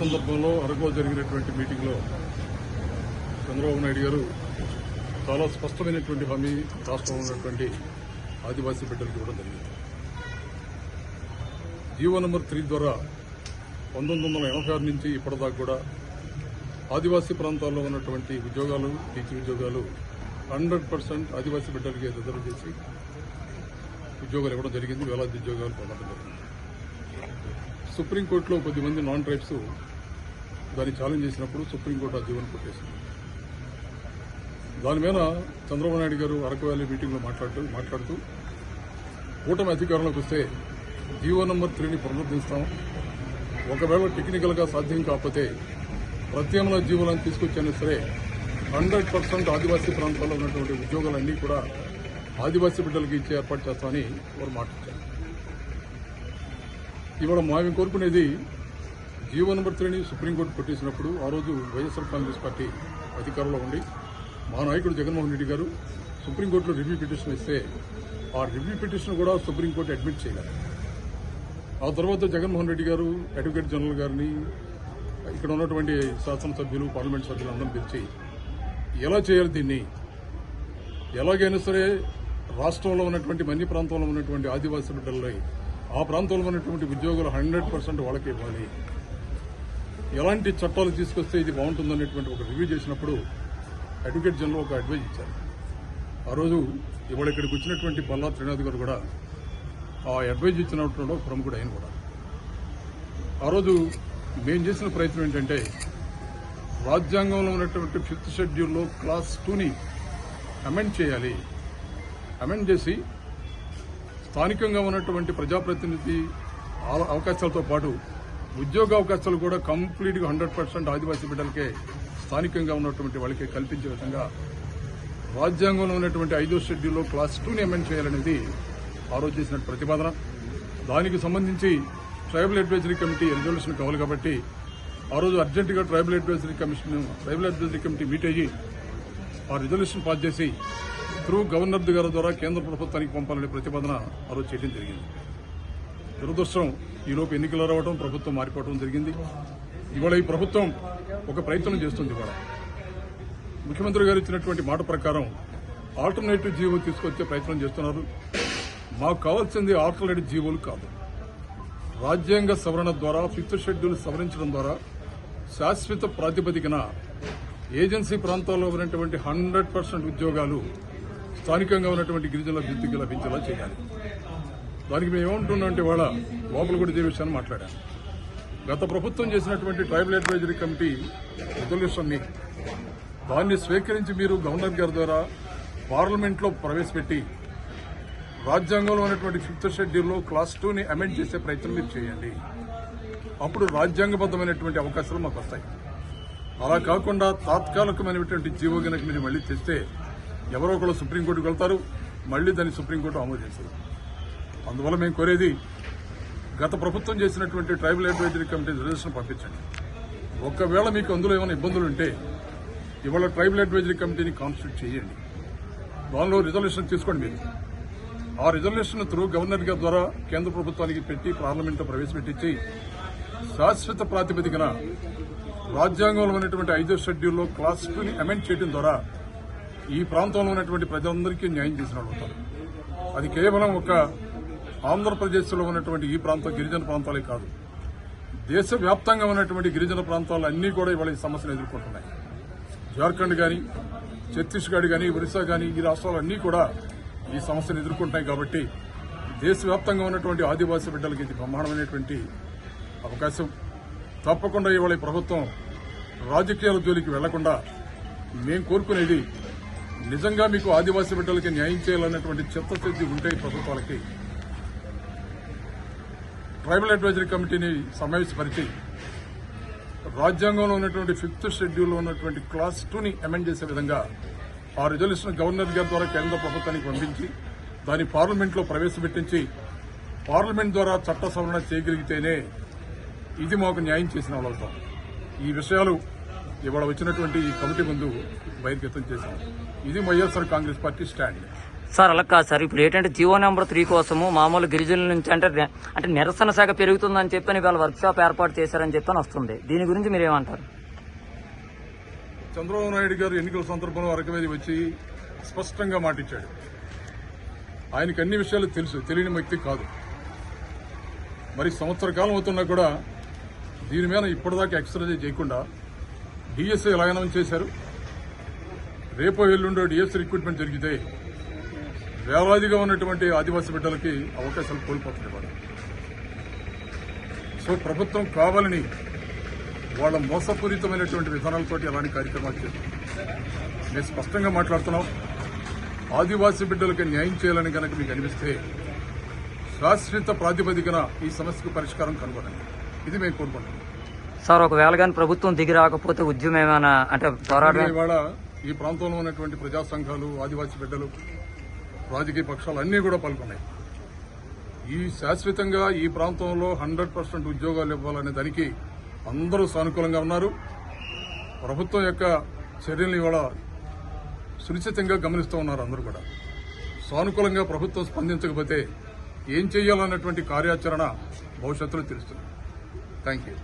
సందర్భంలో అరకులో జరిగినటువంటి మీటింగ్లో చంద్రబాబు నాయుడు గారు చాలా స్పష్టమైనటువంటి హామీ రాష్ట్రంలో ఉన్నటువంటి ఆదివాసీ బిడ్డలకు ఇవ్వడం జరిగింది. జీవో నెంబర్ త్రీ ద్వారా పంతొమ్మిది వందల ఎనభై ఆరు నుంచి ఇప్పటిదాకా కూడా ఆదివాసీ ప్రాంతాల్లో ఉన్నటువంటి ఉద్యోగాలు టీచింగ్ ఉద్యోగాలు హండ్రెడ్ పర్సెంట్ ఆదివాసీ బిడ్డలకి రిజర్వ్ చేసి ఉద్యోగాలు ఇవ్వడం జరిగింది. వేలాది ఉద్యోగాలు పొందడం జరిగింది. సుప్రీంకోర్టులో కొద్దిమంది నాన్ ట్రైబ్స్ దాన్ని ఛాలెంజ్ చేసినప్పుడు సుప్రీంకోర్టు ఆ జీవన కొట్టేసింది. దాని మీద చంద్రబాబు నాయుడు గారు అరకు వ్యాలీ మీటింగ్లో మాట్లాడుతూ మాట్లాడుతూ కూటమి అధికారంలోకి వస్తే జీవో నంబర్ త్రీని పునరుద్ధరిస్తాం. ఒకవేళ టెక్నికల్గా సాధ్యం కాకపోతే ప్రత్యామ్నాయ జీవులను తీసుకొచ్చినా సరే హండ్రెడ్ పర్సెంట్ ఆదివాసీ ప్రాంతాల్లో ఉన్నటువంటి ఉద్యోగాలన్నీ కూడా ఆదివాసీ బిడ్డలకి ఇచ్చే ఏర్పాటు చేస్తామని వారు మాట్లాడారు ఇవాళ మేము కోరుకునేది జీవో నెంబర్ త్రీని సుప్రీంకోర్టు కొట్టేసినప్పుడు ఆ రోజు వైఎస్ఆర్ కాంగ్రెస్ పార్టీ అధికారంలో ఉండి మా నాయకుడు జగన్మోహన్ రెడ్డి గారు సుప్రీంకోర్టులో రివ్యూ పిటిషన్ ఇస్తే ఆ రివ్యూ పిటిషన్ కూడా సుప్రీంకోర్టు అడ్మిట్ చేయలేదు. ఆ తర్వాత జగన్మోహన్ రెడ్డి గారు అడ్వకేట్ జనరల్ గారిని ఇక్కడ ఉన్నటువంటి శాసనసభ్యులు పార్లమెంట్ సభ్యులు అందరం పిలిచి ఎలా చేయాలి దీన్ని? ఎలాగైనా సరే రాష్ట్రంలో ఉన్నటువంటి మన్ని ప్రాంతంలో ఉన్నటువంటి ఆదివాసీ బిడ్డలని ఆ ప్రాంతంలో ఉన్నటువంటి ఉద్యోగులు హండ్రెడ్ పర్సెంట్ వాళ్ళకి ఇవ్వాలి. ఎలాంటి చట్టాలు తీసుకొస్తే ఇది బాగుంటుందనేటువంటి ఒక రివ్యూ చేసినప్పుడు అడ్వకేట్ జనరల్ ఒక అడ్వైజ్ ఇచ్చారు. ఆ రోజు ఇవాళ ఇక్కడికి వచ్చినటువంటి పల్లా శ్రీనాథ్ గారు కూడా ఆ అడ్వైజ్ ఇచ్చినటువంటి ఒక ప్రముఖుడు ఆయన కూడా. ఆ రోజు మేము చేసిన ప్రయత్నం ఏంటంటే రాజ్యాంగంలో ఉన్నటువంటి ఫిఫ్త్ షెడ్యూల్లో క్లాస్ టూని అమెండ్ చేయాలి. అమెండ్ చేసి స్థానికంగా ఉన్నటువంటి ప్రజాప్రతినిధి అవకాశాలతో పాటు ఉద్యోగ అవకాశాలు కూడా కంప్లీట్గా హండ్రెడ్ పర్సెంట్ ఆదివాసీ బిడ్డలకే స్థానికంగా ఉన్నటువంటి వాళ్ళకి కల్పించే విధంగా రాజ్యాంగంలో ఉన్నటువంటి ఐదో షెడ్యూల్లో క్లాస్ టూని అమెండ్ చేయాలనేది ఆ రోజు చేసిన ప్రతిపాదన. దానికి సంబంధించి ట్రైబల్ అడ్వైజరీ కమిటీ రిజల్యూషన్ కావాలి కాబట్టి ఆ రోజు అర్జెంటుగా tribal advisory commission tribal advisory committee meet అయ్యి ఆ రిజల్యూషన్ పాస్ చేసి త్రూ గవర్నర్ గారి ద్వారా కేంద్ర ప్రభుత్వానికి పంపాలనే ప్రతిపాదన ఆ రోజు చేయడం జరిగింది. దురదృష్టం ఈలోపు ఎన్నికలు రావడం ప్రభుత్వం మారిపోవడం జరిగింది. ఇవాళ ఈ ప్రభుత్వం ఒక ప్రయత్నం చేస్తుంది ఇవాళ. ముఖ్యమంత్రి గారు ఇచ్చినటువంటి మాట ప్రకారం ఆల్టర్నేటివ్ జీవో తీసుకొచ్చే ప్రయత్నం చేస్తున్నారు. మాకు కావాల్సింది ఆల్టర్నేటివ్ జీవోలు కాదు. రాజ్యాంగ సవరణ ద్వారా ఫిఫ్త్ షెడ్యూల్ సవరించడం ద్వారా శాశ్వత ప్రాతిపదికన ఏజెన్సీ ప్రాంతాల్లో ఉన్నటువంటి హండ్రెడ్ పర్సెంట్ ఉద్యోగాలు స్థానికంగా ఉన్నటువంటి గిరిజనుల అభివృద్ధికి లభించేలా చేయాలి. దానికి మేము ఏమంటున్నాం వాళ్ళ లోపల కూడా ఇదే విషయాన్ని గత ప్రభుత్వం చేసినటువంటి ట్రైబల్ అడ్వైజరీ కమిటీ రిజల్యూషన్ని దాన్ని స్వీకరించి మీరు గవర్నర్ గారి ద్వారా పార్లమెంట్లో ప్రవేశపెట్టి రాజ్యాంగంలో ఉన్నటువంటి ఫిఫ్త్ షెడ్యూల్లో క్లాస్ టూని అమెండ్ చేసే ప్రయత్నం మీరు చేయండి. అప్పుడు రాజ్యాంగబద్ధమైనటువంటి అవకాశాలు మాకు వస్తాయి. అలా కాకుండా తాత్కాలికమైనటువంటి జీవో గనక మీరు మళ్ళీ తెస్తే ఎవరో ఒకరు సుప్రీంకోర్టుకు వెళ్తారు మళ్ళీ దాన్ని సుప్రీంకోర్టు ఆమోదిస్తారు. అందువల్ల మేము కోరేది గత ప్రభుత్వం చేసినటువంటి ట్రైబల్ అడ్వైజరీ కమిటీ రిజర్వేషన్ పంపించండి. ఒకవేళ మీకు అందులో ఏమైనా ఇబ్బందులు ఉంటే ఇవాళ ట్రైబల్ అడ్వైజరీ కమిటీని కాన్స్టిట్యూట్ చేయండి. దానిలో రిజల్యూషన్ తీసుకోండి మీరు. ఆ రిజల్యూషన్ త్రూ గవర్నర్ గారి ద్వారా కేంద్ర ప్రభుత్వానికి పెట్టి పార్లమెంట్లో ప్రవేశపెట్టించి శాశ్వత ప్రాతిపదికన రాజ్యాంగంలో ఉన్నటువంటి ఐదో షెడ్యూల్లో క్లాస్ టూని అమెండ్ చేయడం ద్వారా ఈ ప్రాంతంలో ఉన్నటువంటి ప్రజలందరికీ న్యాయం చేసిన అది కేవలం ఒక ఆంధ్రప్రదేశ్లో ఉన్నటువంటి ఈ ప్రాంతం గిరిజన ప్రాంతాలే కాదు. దేశవ్యాప్తంగా ఉన్నటువంటి గిరిజన ప్రాంతాలు అన్నీ కూడా ఇవాళ ఈ సమస్యను ఎదుర్కొంటున్నాయి. జార్ఖండ్ కానీ ఛత్తీస్గఢ్ కానీ ఒరిస్సా కానీ ఈ రాష్ట్రాలన్నీ కూడా ఈ సమస్యను ఎదుర్కొంటాయి కాబట్టి దేశవ్యాప్తంగా ఉన్నటువంటి ఆదివాసీ బిడ్డలకి ఇది బ్రహ్మాండమైనటువంటి అవకాశం. తప్పకుండా ఇవాళ ఈ ప్రభుత్వం రాజకీయాల జోలికి వెళ్ళకుండా మేము కోరుకునేది నిజంగా మీకు ఆదివాసీ బిడ్డలకి న్యాయం చేయాలన్నటువంటి చిత్తశుద్ధి ఉంటే ఈ ప్రభుత్వాలకి ట్రైబల్ అడ్వైజరీ కమిటీని సమావేశపరిచి రాజ్యాంగంలో ఉన్నటువంటి ఫిఫ్త్ షెడ్యూల్లో ఉన్నటువంటి క్లాస్ టూని అమెండ్ చేసే విధంగా ఆ రిజల్యూషన్ గవర్నర్ గారి ద్వారా కేంద్ర ప్రభుత్వానికి పంపించి దాన్ని పార్లమెంట్లో ప్రవేశపెట్టించి పార్లమెంట్ ద్వారా చట్ట సవరణ చేయగలిగితేనే ఇది మాకు న్యాయం చేసిన వాళ్ళతో ఈ విషయాలు ఇవాళ వచ్చినటువంటి ఈ కమిటీ ముందు బహిర్గతం చేశాం. ఇది YSR Congress party stand. Sir అలా కాదు సార్. ఇప్పుడు ఏంటంటే జియో నెంబర్ త్రీ కోసము మామూలు గిరిజనుల నుంచి అంటే అంటే నిరసన శాఖ పెరుగుతుందని చెప్పని వాళ్ళు వర్క్ షాప్ ఏర్పాటు చేశారని చెప్పని వస్తుంది. దీని గురించి మీరు ఏమంటారు చంద్రబాబు నాయుడు గారు ఎన్నికల సందర్భంలో అరకు మీద వచ్చి స్పష్టంగా మాటిచ్చాడు. ఆయనకి అన్ని విషయాలు తెలుసు తెలియని వ్యక్తి కాదు. మరి సంవత్సర కాలం అవుతున్నా కూడా దీని మీద ఇప్పటిదాకా ఎక్స్రే చేయకుండా డిఎస్ఐ ఎలా చేశారు. రేపో ఎల్లుండో డిఎస్ రిక్రూట్మెంట్ జరిగితే వేలాదిగా ఉన్నటువంటి ఆదివాసీ బిడ్డలకి అవకాశాలు కోల్పోతుంది వాళ్ళు సో ప్రభుత్వం కావాలని వాళ్ళ మోసపూరితమైనటువంటి విధానాలతోటి అలాంటి కార్యక్రమాలు చేస్తుంది. మేము స్పష్టంగా మాట్లాడుతున్నాం. ఆదివాసీ బిడ్డలకి న్యాయం చేయాలని కనుక మీకు అనిపిస్తే శాశ్వత ప్రాతిపదికన ఈ సమస్యకు పరిష్కారం కనుగొనండి. ఇది మేము కోరుకుంటున్నాం. సార్ ఒకవేళ కానీ ప్రభుత్వం దిగి రాకపోతే ఉద్యమం ఏమైనా అంటే పోరాటం ఇవాళ ఈ ప్రాంతంలో ఉన్నటువంటి ప్రజా సంఘాలు ఆదివాసీ బిడ్డలు రాజకీయ పక్షాలు అన్నీ కూడా పాల్గొన్నాయి. ఈ శాశ్వతంగా ఈ ప్రాంతంలో హండ్రెడ్ పర్సెంట్ ఉద్యోగాలు ఇవ్వాలనే దానికి అందరూ సానుకూలంగా ఉన్నారు. ప్రభుత్వం యొక్క చర్యలు ఇవాళ సునిశ్చితంగా గమనిస్తూ ఉన్నారు అందరూ కూడా. సానుకూలంగా ప్రభుత్వం స్పందించకపోతే ఏం చేయాలన్నటువంటి కార్యాచరణ భవిష్యత్తులో తెలుస్తుంది. Thank you